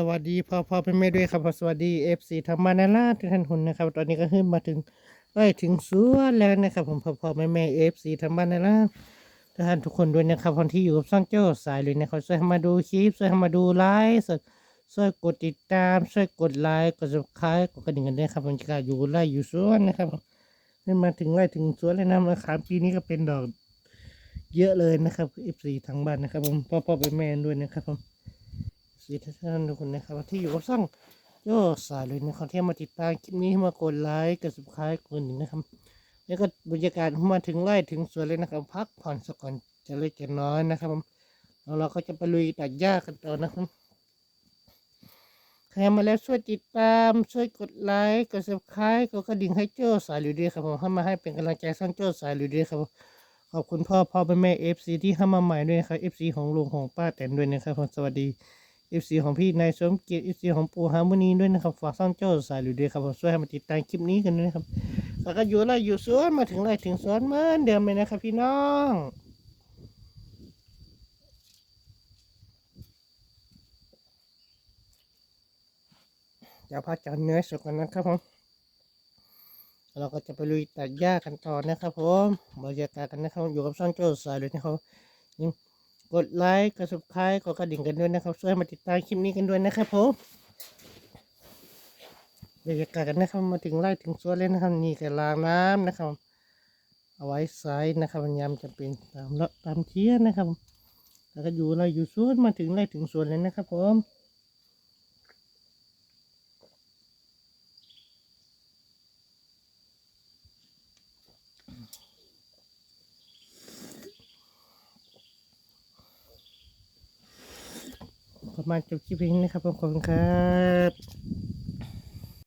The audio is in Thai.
สวัสดีพ่อพ่อเป็นแม่ด้วยครับสวัสดีเอฟซีธรรมานาราทุกท่านคนนะครับ ตอนนี้ก็ขึ้นมาถึงใกล้ถึงสวนแล้วนะครับ ผมพ่อพ่อแม่แม่เอฟซีธรรมานาราทุกท่านทุกคนด้วยนะครับคนที่อยู่กับซ่องโจ้าสายเลยนะครับช่วยมาดูคลิปช่วยมาดูไลฟ์สดช่วยกดติดตามช่วยกดไลค์กด subscribe กดกระดิ่งกันด้วยครับผมจะอยู่ไล่อยู่สวนนะครับขึ้นมาถึงไล่ถึงสวนเลยนะมะขามปีนี้ก็เป็นดอก เยอะเลยนะครับเอฟซีทางบ้านนะครับผมพ่อพ่อเป็นแม่ด้วยนะครับผม ดีท่านทุกคนนะครับ ที่อยู่กับช่องโย่สายเลยนะครับที่มาติดตามคลิปนี้มากดไลค์กด subscribe กดหนึ่งนะครับแล้วก็บรรยากาศมาถึงไร่ถึงสวนเลยนะครับ พักผ่อนสักก่อนจะเล็กจะน้อยนะครับผมแล้วเราก็จะไปลุยตัดหญ้ากันต่อนะครับใครมาแล้วช่วยติดตาม ช่วยกดไลค์กด subscribe กดกระดิ่งให้โจ้าสายลุยด้วยครับผมให้มาให้เป็นกำลังใจสร้างโจ้าสายลุยด้วยครับขอบคุณพ่อพ่อแม่แม่เอฟซีที่เข้ามาใหม่ด้วยนะครับเอฟซีของลุงของป้าแตนด้วยนะครับผมสวัสดี เอฟซีของพี่นายสมเกียรติเอฟซีของปู่ฮาร์โมนีด้วยนะครับ ฝากซ่องโจ้าสายหรือด้วยครับผมช่วยให้มาติดตามคลิปนี้กันด้วยนะครับแล้วก็อยู่ไรอยู่สวนมาถึงไรถึงสวนเหมือนเดิมเลยนะครับพี่น้องจะพักจานเนื้อสุกกันนะครับผม เราก็จะไปลุยตัดหญ้ากันต่อนะครับผมบรรยากาศกันนะครับ อยู่กับซ่องโจ้าสายเลยนะครับ กดไลค์กด subscribe กดกระดิ่งกันด้วยนะครับช่วยมาติดตามคลิปนี้กันด้วยนะครับผมบรรยากาศกันนะครับมาถึงไร่ถึงสวนเลยนะครับนี่ก็ลางน้ำนะครับ เอาไว้ใช้นะครับยามจะเป็นตามละตามเทียนนะครับ แล้วก็อยู่ไร่อยู่สวนมาถึงไร่ถึงสวนเลยนะครับผม ขอมาจบคลิปนี้นะครับขอบคุณครับ